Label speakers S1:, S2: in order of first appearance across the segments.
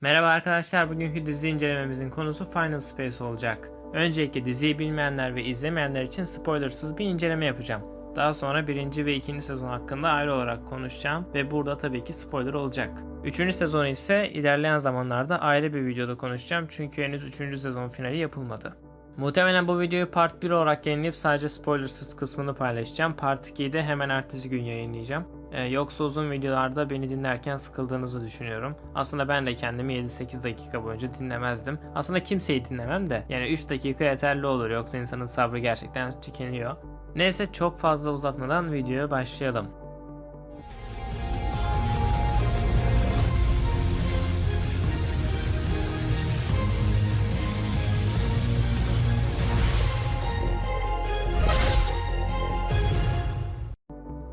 S1: Merhaba arkadaşlar, bugünkü dizi incelememizin konusu Final Space olacak. Öncelikle diziyi bilmeyenler ve izlemeyenler için spoilersız bir inceleme yapacağım. Daha sonra birinci ve ikinci sezon hakkında ayrı olarak konuşacağım ve burada tabii ki spoiler olacak. Üçüncü sezonu ise ilerleyen zamanlarda ayrı bir videoda konuşacağım çünkü henüz üçüncü sezon finali yapılmadı. Muhtemelen bu videoyu part 1 olarak yayınlayıp sadece spoilersız kısmını paylaşacağım. Part 2'yi de hemen ertesi gün yayınlayacağım. Ee, yoksa uzun videolarda beni dinlerken sıkıldığınızı düşünüyorum. Aslında ben de kendimi 7-8 dakika boyunca dinlemezdim. Aslında kimseyi dinlemem de. Yani 3 dakika yeterli olur yoksa insanın sabrı gerçekten tükeniyor. Neyse çok fazla uzatmadan videoya başlayalım.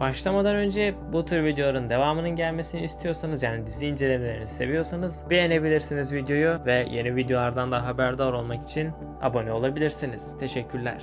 S1: Başlamadan önce bu tür videoların devamının gelmesini istiyorsanız yani dizi incelemelerini seviyorsanız beğenebilirsiniz videoyu ve yeni videolardan da haberdar olmak için abone olabilirsiniz. Teşekkürler.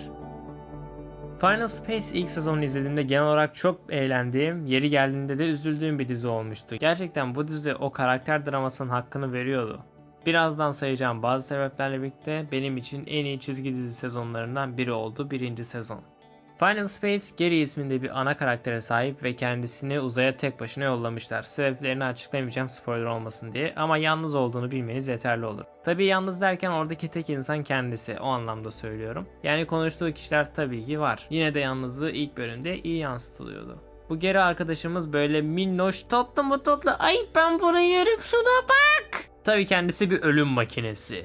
S1: Final Space ilk sezonunu izlediğimde genel olarak çok eğlendiğim, yeri geldiğinde de üzüldüğüm bir dizi olmuştu. Gerçekten bu dizi o karakter dramasının hakkını veriyordu. Birazdan sayacağım bazı sebeplerle birlikte benim için en iyi çizgi dizi sezonlarından biri oldu birinci sezon. Final Space Gary isminde bir ana karaktere sahip ve kendisini uzaya tek başına yollamışlar. Sebeplerini açıklamayacağım spoiler olmasın diye ama yalnız olduğunu bilmeniz yeterli olur. Tabii yalnız derken oradaki tek insan kendisi o anlamda söylüyorum. Yani konuştuğu kişiler tabii ki var. Yine de yalnızlığı ilk bölümde iyi yansıtılıyordu. Bu Gary arkadaşımız böyle minnoş tatlı mı tatlı ay ben burayı yerim şuna bak. Tabii kendisi bir ölüm makinesi.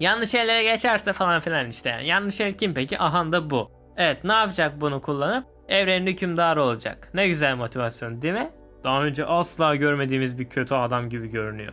S1: Yanlış şeylere geçerse falan filan işte. Yanlış el kim peki? Aha da bu. Evet ne yapacak bunu kullanıp? Evrenin hükümdarı olacak. Ne güzel motivasyon değil mi? Daha önce asla görmediğimiz bir kötü adam gibi görünüyor.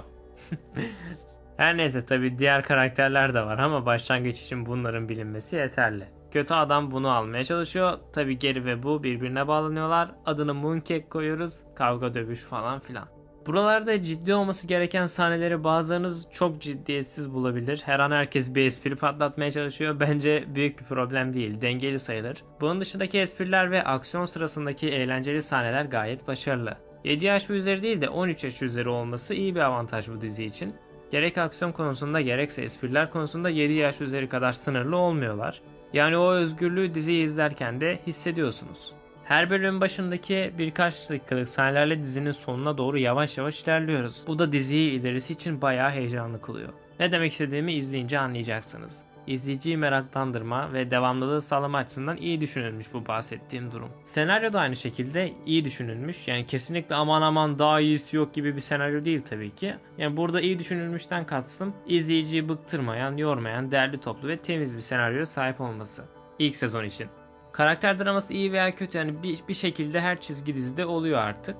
S1: Her neyse tabi diğer karakterler de var ama başlangıç için bunların bilinmesi yeterli. Kötü adam bunu almaya çalışıyor. Tabi Geri ve bu birbirine bağlanıyorlar. Adını Mooncake koyuyoruz. Kavga dövüş falan filan. Buralarda ciddi olması gereken sahneleri bazılarınız çok ciddiyetsiz bulabilir. Her an herkes bir espri patlatmaya çalışıyor. Bence büyük bir problem değil. Dengeli sayılır. Bunun dışındaki espriler ve aksiyon sırasındaki eğlenceli sahneler gayet başarılı. 7 yaş ve üzeri değil de 13 yaş üzeri olması iyi bir avantaj bu dizi için. Gerek aksiyon konusunda gerekse espriler konusunda 7 yaş üzeri kadar sınırlı olmuyorlar. Yani o özgürlüğü diziyi izlerken de hissediyorsunuz. Her bölümün başındaki birkaç dakikalık sahnelerle dizinin sonuna doğru yavaş yavaş ilerliyoruz. Bu da diziyi ilerisi için bayağı heyecanlı kılıyor. Ne demek istediğimi izleyince anlayacaksınız. İzleyiciyi meraklandırma ve devamlılığı sağlama açısından iyi düşünülmüş bu bahsettiğim durum. Senaryo da aynı şekilde iyi düşünülmüş. Yani kesinlikle aman aman daha iyisi yok gibi bir senaryo değil tabii ki. Yani burada iyi düşünülmüşten kastım izleyiciyi bıktırmayan, yormayan, değerli toplu ve temiz bir senaryoya sahip olması. İlk sezon için. Karakter draması iyi veya kötü yani bir, bir şekilde her çizgi dizide oluyor artık.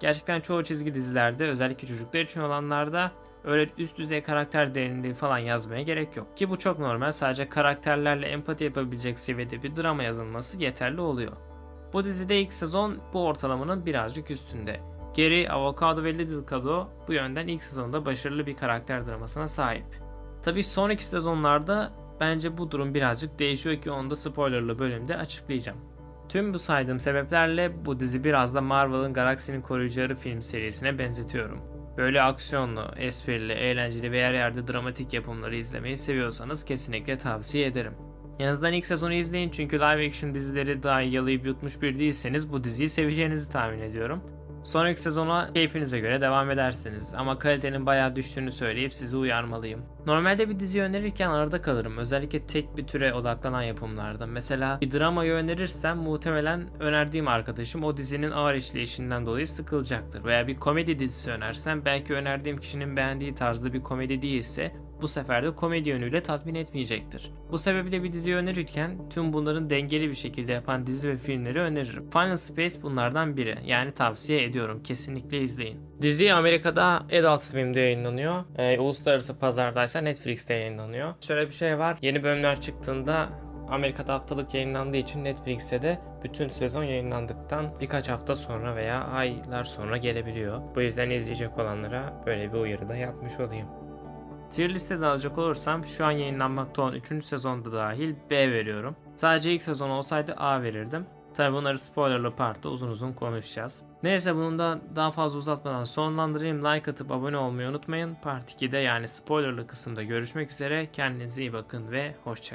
S1: Gerçekten çoğu çizgi dizilerde özellikle çocuklar için olanlarda öyle üst düzey karakter derinliği falan yazmaya gerek yok. Ki bu çok normal sadece karakterlerle empati yapabilecek seviyede bir drama yazılması yeterli oluyor. Bu dizide ilk sezon bu ortalamanın birazcık üstünde. Geri, Avocado ve Little Cado bu yönden ilk sezonda başarılı bir karakter dramasına sahip. Tabi sonraki sezonlarda Bence bu durum birazcık değişiyor ki onu da spoilerlı bölümde açıklayacağım. Tüm bu saydığım sebeplerle bu dizi biraz da Marvel'ın Galaksinin Koruyucuları film serisine benzetiyorum. Böyle aksiyonlu, esprili, eğlenceli ve yer yerde dramatik yapımları izlemeyi seviyorsanız kesinlikle tavsiye ederim. En azından ilk sezonu izleyin çünkü live action dizileri daha yalayıp yutmuş bir değilseniz bu diziyi seveceğinizi tahmin ediyorum. Sonraki sezona keyfinize göre devam edersiniz ama kalitenin bayağı düştüğünü söyleyip sizi uyarmalıyım. Normalde bir dizi önerirken arada kalırım özellikle tek bir türe odaklanan yapımlarda. Mesela bir dramayı önerirsem muhtemelen önerdiğim arkadaşım o dizinin ağır işleyişinden dolayı sıkılacaktır. Veya bir komedi dizisi önersem belki önerdiğim kişinin beğendiği tarzda bir komedi değilse bu sefer de komedi yönüyle tatmin etmeyecektir. Bu sebeple bir dizi önerirken tüm bunların dengeli bir şekilde yapan dizi ve filmleri öneririm. Final Space bunlardan biri. Yani tavsiye ediyorum. Kesinlikle izleyin. Dizi Amerika'da Adult Swim'de yayınlanıyor. Ee, uluslararası pazardaysa Netflix'te yayınlanıyor. Şöyle bir şey var. Yeni bölümler çıktığında Amerika'da haftalık yayınlandığı için Netflix'e de bütün sezon yayınlandıktan birkaç hafta sonra veya aylar sonra gelebiliyor. Bu yüzden izleyecek olanlara böyle bir uyarı da yapmış olayım. Tier listede alacak olursam şu an yayınlanmakta olan 3. sezonda dahil B veriyorum. Sadece ilk sezon olsaydı A verirdim. Tabi bunları spoilerlı partta uzun uzun konuşacağız. Neyse bunu da daha fazla uzatmadan sonlandırayım. Like atıp abone olmayı unutmayın. Part 2'de yani spoilerlı kısımda görüşmek üzere. Kendinize iyi bakın ve hoşçakalın.